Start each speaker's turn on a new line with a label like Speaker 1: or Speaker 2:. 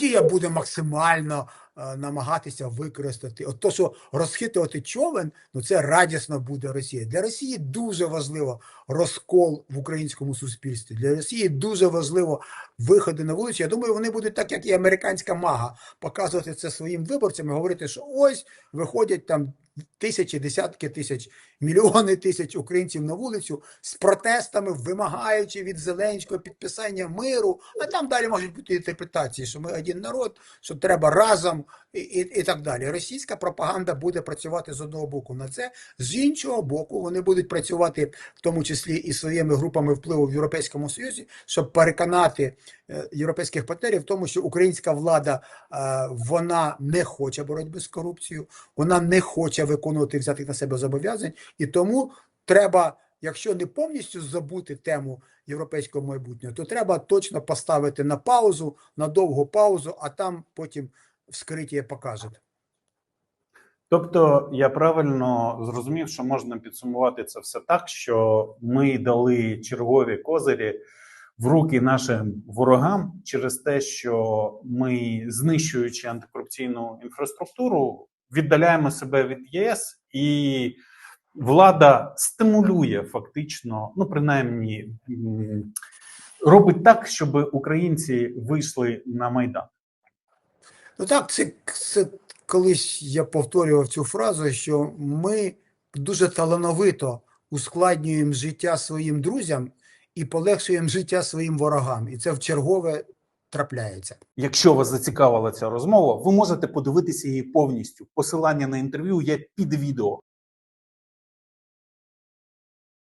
Speaker 1: Росія буде максимально е, намагатися використати. От то, що розхитувати човен, ну це радісно буде Росія. Для Росії дуже важливо розкол в українському суспільстві. Для Росії дуже важливо виходи на вулицю. Я думаю, вони будуть так, як і американська мага, показувати це своїм виборцям і говорити, що ось виходять там тисячі, десятки тисяч, мільйони тисяч українців на вулицю з протестами, вимагаючи від Зеленського підписання миру. А там далі можуть бути інтерпретації, що ми один народ, що треба разом і, і, так далі. Російська пропаганда буде працювати з одного боку на це, з іншого боку, вони будуть працювати в тому числі і своїми групами впливу в Європейському Союзі, щоб переконати е, європейських партнерів в тому, що українська влада е, вона не хоче боротьби з корупцією, вона не хоче виконувати взятих на себе зобов'язань, і тому треба, якщо не повністю забути тему європейського майбутнього, то треба точно поставити на паузу, на довгу паузу, а там потім вскриття покаже.
Speaker 2: Тобто я правильно зрозумів, що можна підсумувати це все так, що ми дали чергові козирі в руки нашим ворогам через те, що ми, знищуючи антикорупційну інфраструктуру, віддаляємо себе від ЄС і влада стимулює фактично, ну принаймні робить так, щоб українці вийшли на майдан.
Speaker 1: Ну так, це, це колись я повторював цю фразу, що ми дуже талановито ускладнюємо життя своїм друзям і полегшуємо життя своїм ворогам. І це в чергове трапляється.
Speaker 2: Якщо вас зацікавила ця розмова, ви можете подивитися її повністю. Посилання на інтерв'ю є під відео.